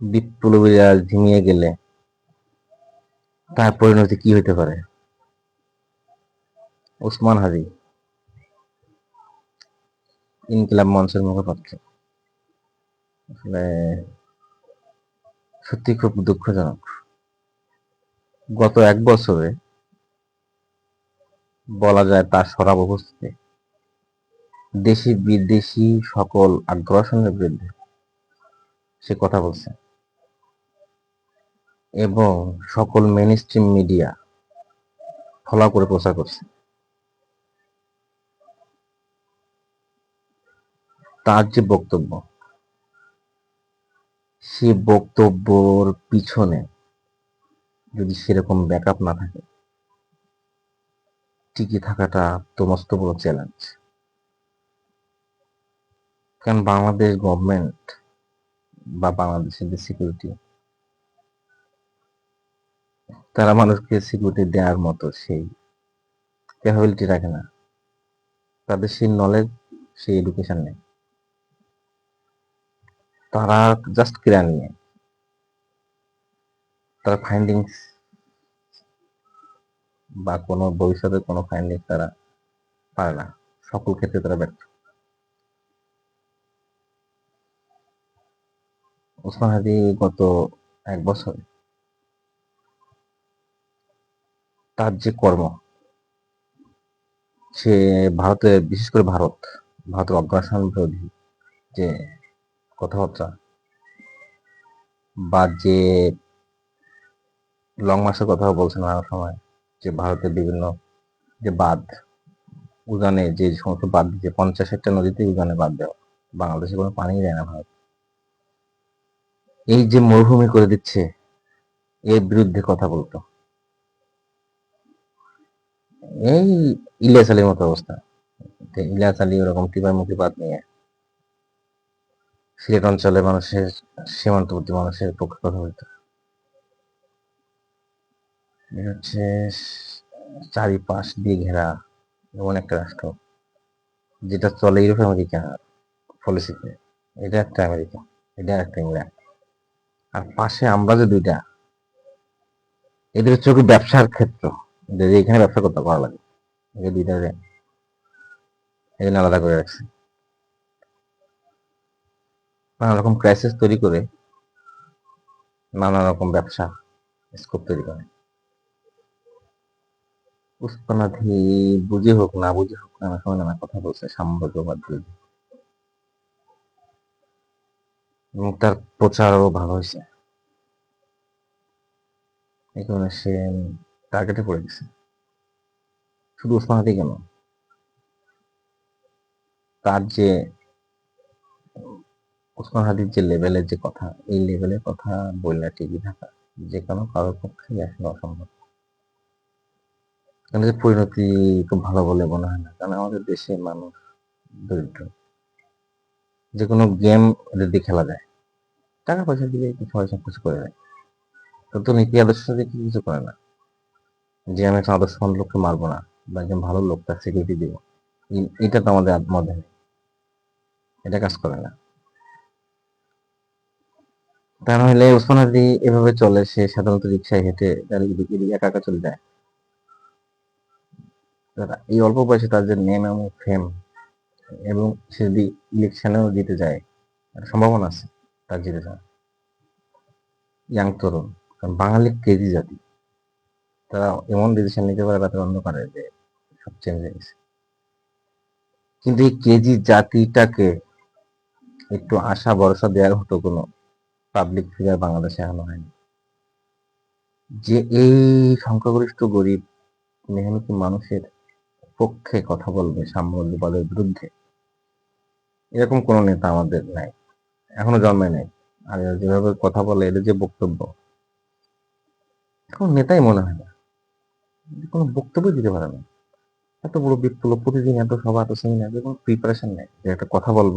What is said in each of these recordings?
বিপ্লবীরা ঝিমিয়ে গেলে তার পরিণতি কি হতে পারে? ওসমান হাদি ইনকিলাব মঞ্চের মুখপাত্র। আসলে সত্যি খুব দুঃখজনক। গত এক বছরে বলা যায় তার সরাব উপস্থিতি দেশি বিদেশি সকল আগ্রাসনের বিরুদ্ধে সে কথা বলছে। এবং সকল মেন স্ট্রিম মিডিয়া ফলো করে প্রচার করছে। তার যে বক্তব্য, সে বক্তব্যর পিছনে যদি সেরকম ব্যাকআপ না থাকে, টিকে থাকাটা তো মস্ত বড় চ্যালেঞ্জ কারণ বাংলাদেশ গভর্নমেন্ট বা বাংলাদেশের যে সিকিউরিটি তারা মানুষকে সিকিউরিটি দেওয়ার মতো সেই ক্যাপাবিলিটি রাখে না। তাদের সেই নলেজ সেই এডুকেশন নেই। তারা জাস্ট ক্রিয়া নিয়ে। তারা ফাইন্ডিংস বা কোনো ভবিষ্যতে কোনো ফাইন্ডিংস তারা পারে না। সকল ক্ষেত্রে তারা ব্যর্থ। ওসমান হাদি গত এক বছর তার যে কর্ম, সে ভারতে, বিশেষ করে ভারত, ভারতের অগ্রাসন বিরোধী যে কথাবার্তা বা যে লং মাসের কথা বলছেন নানা সময়, যে ভারতের বিভিন্ন যে বাঁধ, উজানে যে সমস্ত বাঁধ দিচ্ছে পঞ্চাশ ষাটটা নদীতে উজানে বাঁধ দেওয়া, বাংলাদেশে কোনো পানি দেয় না ভারত। এই যে মরুভূমি করে দিচ্ছে, এর বিরুদ্ধে কথা বলতো। এই ইলিয়াস আলীর মতো অবস্থা। ইলিয়াস আলী ওরকম টিপাইমুখী বাদ নিয়ে সিলেট অঞ্চলে মানুষের, সীমান্তবর্তী মানুষের পক্ষে কথা বলতো। হচ্ছে চারিপাশ দিয়ে ঘেরা এমন একটা রাষ্ট্র, যেটা চলে ইউরোপ আমেরিকা পলিসিতে এটা একটা আমেরিকা, এটা একটা ইংল্যান্ড। আর পাশে আমরা যে দুইটা, এদের হচ্ছে ব্যবসার ক্ষেত্র। যে এখানে ব্যবসা করতে ভালো লাগে। এই দুইটা এই জন্য আলাদা করে রাখছে। নানা রকম ক্রাইসিস তৈরি করে নানা রকম ব্যবসা স্কোপ তৈরি করে। বুঝে হোক না বুঝে হোক নানা সময় নানা কথা বলছে সাম্রাজ্যবাদ এবং তার প্রচারও ভালো হয়েছে। এই কারণে সে টার্গেটে পড়ে গেছে। শুধু ওসমান হাদি কেন? তার যে ওসমান হাদির যে লেভেলের যে কথা, এই লেভেলের কথা বললে টিকে থাকা যে কোনো কারোর পক্ষে আসলে অসম্ভব। কারণ যে পরিণতি খুব ভালো বলে মনে হয় না, কারণ আমাদের দেশে মানুষ দরিদ্র। যে কোনো গেম ওদের দিয়ে খেলা যায়। টাকা পয়সা দিলে সবাই সব কিছু করে দেয়। তো নীতি আদর্শ দিয়ে কিছু করে না। যে আমি একটা আদর্শবান লোককে মারবো না, বা একজন ভালো লোক তার সিকিউরিটি দিব। এটা তো আমাদের মধ্যে এটা কাজ করে না। তা নাহলে ওসমান হাদি এভাবে চলে, সে সাধারণত রিক্সায় হেঁটে তার এদিকে একা একা চলে যায়। এই অল্প বয়সে তার যে নেম এবং ফেম এবং সে যদি ইলেকশনেও জিতে যায় সম্ভাবনা আছে তার জিতে যাওয়া ইয়াং তরুণ, কারণ বাঙালি কেজি জাতি। তারা এমন ডিসিশন নিতে পারে তাদের অন্ধকারে যে সব চেঞ্জ হয়ে গেছে। কিন্তু এই কেজি জাতিটাকে একটু আশা, ভরসা দেওয়ার মতো কোনো পাবলিক ফিগার বাংলাদেশে এখনও হয়নি। যে এই সংখ্যাগরিষ্ঠ গরিব মেহনতি মানুষের পক্ষে কথা বলবে সাম্রাজ্যবাদের বিরুদ্ধে, এরকম কোনো নেতা আমাদের নাই। এখনও জন্মে নেই। আর যেভাবে কথা বলে, এদের যে বক্তব্য এখন নেতাই মনে হয় না। কোনো বক্তব্য দিতে পারে না। এত বড় বিপ্লব প্রতিদিন এত সভা, এত সেমিনার কোনো প্রিপারেশন নেই যে একটা কথা বলব।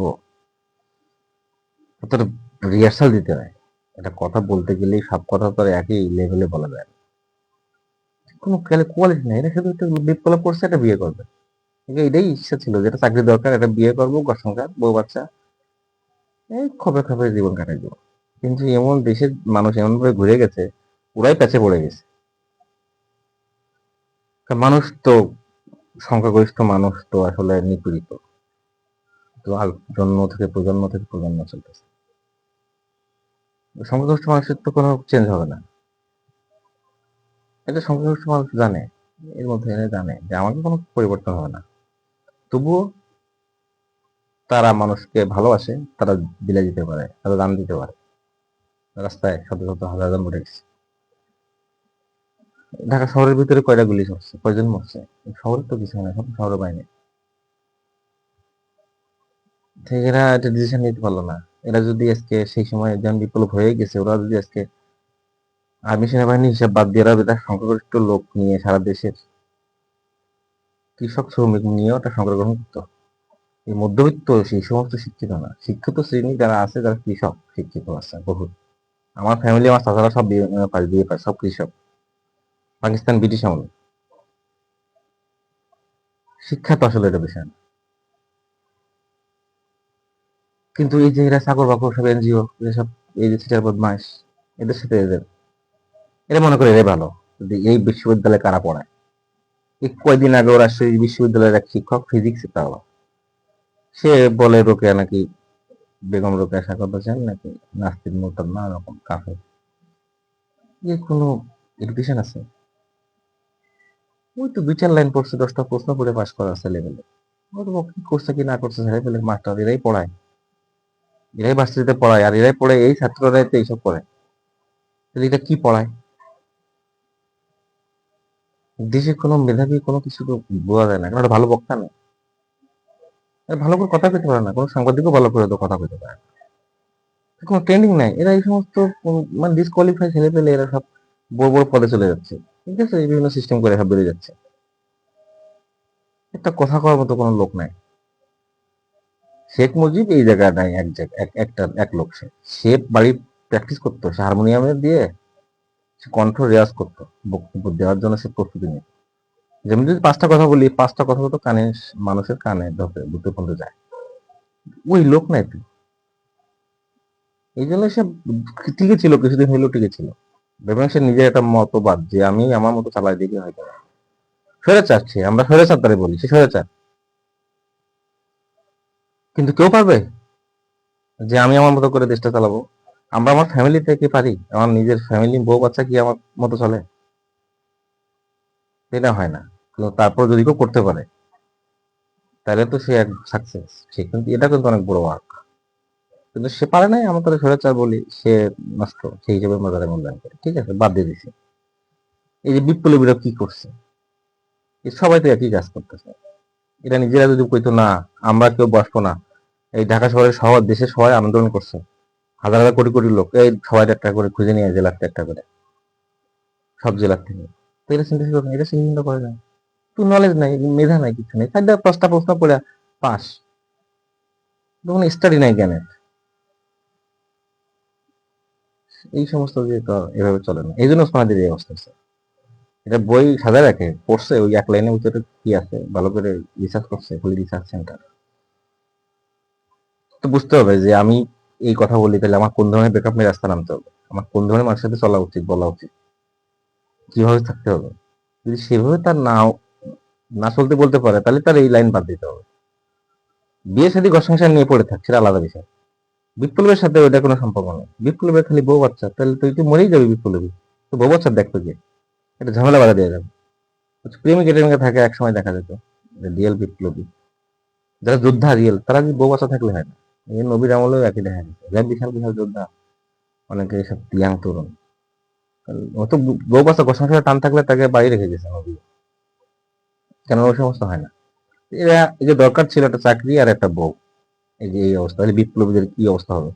অতটা রিহার্সাল দিতে হয়। একটা কথা বলতে গেলেই সব কথা তো একই লেভেলে বলা যায়। কোনো কোয়ালিটি নেই। এটা শুধু একটা বিপ্লব করছে, একটা বিয়ে করবে। এটাই ইচ্ছা ছিল যেটা চাকরি দরকার, একটা বিয়ে করব, ঘর সংসার, বউ বাচ্চা। এই খবে খবে জীবন কাটাই দেবো। কিন্তু এমন দেশের মানুষ এমনভাবে ঘুরে গেছে, ওরাই প্যাচে পড়ে গেছে। মানুষ তো, সংখ্যাগরিষ্ঠ মানুষ তো আসলে নিপীড়িত। তো জন্ম থেকে প্রজন্ম থেকে প্রজন্ম চলতেছে। সংখ্যাগরিষ্ঠ মানুষের তো কোনো চেঞ্জ হবে না। এটা সংখ্যাগরিষ্ঠ মানুষ জানে, এর মধ্যে জানে যে আমাকে কোনো পরিবর্তন হবে না। তবুও তারা মানুষকে ভালোবাসে, তারা দিলে দিতে পারে, তারা দান দিতে পারে। রাস্তায় শত শত হাজার হাজার মরে গেছে ঢাকা শহরের ভিতরে কয়টা গুলি চলছে? কয়জন মরছে? শহরে তো কিছু না সব শহরের বাইরে। এরা একটা ডিসিশন নিতে পারল না। এরা যদি আজকে সেই সময় যেমন বিপ্লব হয়ে গেছে, ওরা যদি আজকে আর্মি সেনাবাহিনী হিসাব বাদ দিয়ে বেতার সংখ্যাগরিষ্ঠ লোক নিয়ে সারা দেশের কৃষক, শ্রমিক নিয়ে ওটা সংগ্রহ গ্রহণ করতো। এই মধ্যবিত্ত, সেই সমস্ত শিক্ষিত না। শিক্ষিত শ্রেণি যারা আছে যারা কৃষক শিক্ষিত আছে বহু আমার ফ্যামিলি আমার চাচারা সব বিয়ে, পাশ বিয়ে পায়, সব কৃষক। পাকিস্তান, ব্রিটিশ আমলে। শিক্ষা তো আসলে এটা বিষয় কিন্তু এই যে এরা চাকর বাকর সব এনজিও, এসব এই যে সিটার বদমাইশ, এদের সাথে এদের, এরা মনে করে এরাই ভালো যদি এই বিশ্ববিদ্যালয়ে কারা পড়ায়। এই কয়দিন আগে ওরা সেই বিশ্ববিদ্যালয়ের এক শিক্ষক ফিজিক্স তাও। সে বলে রোকেয়া নাকি বেগম রোকেয়া সাকত হোসেন নাকি নাস্তির মোতার না রকম কাফে এর কোনো এডুকেশন আছে? ওই তো দুই চার লাইন পড়ছে, দশটা প্রশ্ন করে পাস করা লেভেলে কি করছে, কি না করছে ছেলেপেলে মাস্টার এরাই পড়ায়। এরাই ভার্সিটিতে পড়ায়, আর এরাই পড়ে এই ছাত্ররাই তো এইসব করে। তাহলে এটা কি পড়ায়? দেশে কোনো মেধাবী কোনো কিছু তো বোঝা যায় না, কারণ ভালো বক্তা নেই ভালো করে কথা কইতে পারে না, কোনো সাংবাদিকও ভালো করে তো কথা কইতে পারে না। কোনো ট্রেনিং নাই, এরা এই সমস্ত মানে ডিসকোয়ালিফাই ছেলে পেলে এরা সব বড় বড় পদে চলে যাচ্ছে। ঠিক আছে বিভিন্ন সিস্টেম করে বেড়ে যাচ্ছে। একটা কথা কওয়ার মতো কোনো লোক নাই। শেখ মুজিব এই জায়গায় নাই, এক জায়গায় একটা, এক লোক সে। সে বাড়ি প্র্যাকটিস করতো, সে হারমোনিয়ামে দিয়ে সে কণ্ঠ রেয়াজ করতো, বক্তব্য দেওয়ার জন্য সে প্রস্তুতি নিত। যেমন যদি পাঁচটা কথা বলি, পাঁচটা কথা তো কানে, মানুষের কানে ঢোকে বুঝতে পর্যন্ত যায়। ওই লোক নাই তো। এই জন্য সে টিকে ছিল, কিছুদিন হইলেও টিকে ছিল। এবং সে নিজের একটা মতবাদ যে আমি আমার মতো চালাই দিকে হয়তো। স্বৈরাচার সে আমরা স্বৈরাচার তারে বলি, সে স্বৈরাচার কিন্তু কেউ পারবে যে আমি আমার মতো করে দেশটা চালাবো? আমরা আমার ফ্যামিলি থেকে পারি? আমার নিজের ফ্যামিলি বউ, বাচ্চা কি আমার মতো চলে? এটা হয় না। কিন্তু তারপর যদি কেউ করতে পারে, তাহলে তো সে এক সাকসেস সে কিন্তু, এটা কিন্তু অনেক বড় ওয়ার্ক কিন্তু সে পারে নাই, আমরা তাহলে স্বৈরাচার বলি, সে নষ্ট সেই হিসেবে আমরা তাদের মূল্যায়ন করি। ঠিক আছে, বাদ দিয়ে দিছি। এই যে বিপ্লবীরা কি করছে? সবাই তো একই কাজ করতেছে। এটা নিজেরা যদি কইতো, না, আমরা কেউ বসবো না। এই ঢাকা শহরের শহর দেশের সবাই আন্দোলন করছে। হাজার হাজার কোটি কোটি লোক, এই সবাই একটা করে খুঁজে নিয়ে জেলার একটা করে। সব জেলার থেকে। তো এটা চিন্তা করবে এটা চিন্তা করে না। তো নলেজ নাই, মেধা নাই, কিছু নেই। তাই পাঁচটা প্রশ্ন করে, পাস। তখন স্টাডি নাই জ্ঞানের। এই সমস্ত যে এভাবে চলে না। এই জন্য ওসমানাদের এই অবস্থা হচ্ছে। এটা বই সাজায় রাখে, পড়ছে, ওই এক লাইনের ভিতরে কি আছে? ভালো করে রিসার্চ করছে পুলি রিসার্চ সেন্টার তো বুঝতে হবে যে আমি এই কথা বলি, তাহলে আমার কোন ধরনের ব্যাকআপ নিয়ে রাস্তা নামতে হবে? আমার কোন ধরনের মানুষের সাথে চলা উচিত, বলা উচিত? কীভাবে থাকতে হবে? যদি সেভাবে তার নাও না চলতে বলতে পারে, তাহলে তার এই লাইন বাদ দিতে হবে। বিয়ে সাথে ঘর সংসার নিয়ে পড়ে থাক, সেটা আলাদা বিষয়। বিপ্লবের সাথে ওটা কোনো সম্পর্ক নেই। বিপ্লবের খালি বউ বাচ্চা, তাহলে তুই তো মরেই যাবি বিপ্লবী। তো বউ বাচ্চা দেখতো কি এটা ঝামেলা বাধা দিয়ে যাবে। প্রেমিক এটেমিকে থাকে, এক সময় দেখা যেত রিয়েল বিপ্লবী। যারা যোদ্ধা রিয়েল, তারা যদি বউ বাচ্চা থাকলে হয় না? এই নবীর আমলেও একই দেখা গেছে। যারা বিশাল বিশাল যোদ্ধা, অনেকে সব ইয়াং তরুণ। অত বউ বাচ্চা ঘর সংসারে টান থাকলে তাকে বাড়ি রেখে গেছে নবী। কেন? ওই সমস্ত হয় না। এরা, এই যে দরকার ছিল একটা চাকরি আর একটা বউ। এই যে অবস্থা তাহলে বিপ্লবীদের কি অবস্থা হবে।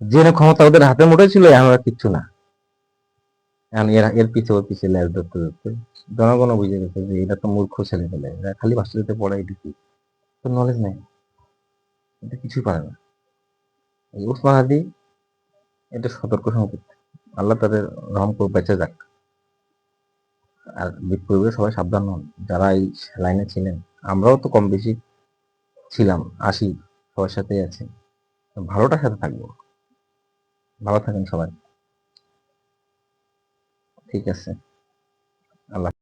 যে ক্ষমতা ওদের হাতে মুঠে ছিল আর কিচ্ছু না। এর এর পিছে ওর পিছে ল্যাস ধরতে ধরতে জনগণও বুঝে গেছে যে এটা তো মূর্খ ছেলে পেলে এরা খালি ভার্সিটিতে পড়ে এটুকু তো নলেজ নেই। এটা কিছুই পারে না। এই উসমান হাদি, এটা সতর্ক সংকেত। আল্লাহ তাদের রহম করে বেঁচে যাক। আর বিপ্লবীরা সবাই সাবধান হন। যারা এই লাইনে ছিলেন, আমরাও তো কম বেশি ছিলাম আসি সবার সাথে আছি। ভালোটার সাথে থাকব। ভালো থাকেন সবাই। ঠিক আছে। আল্লাহ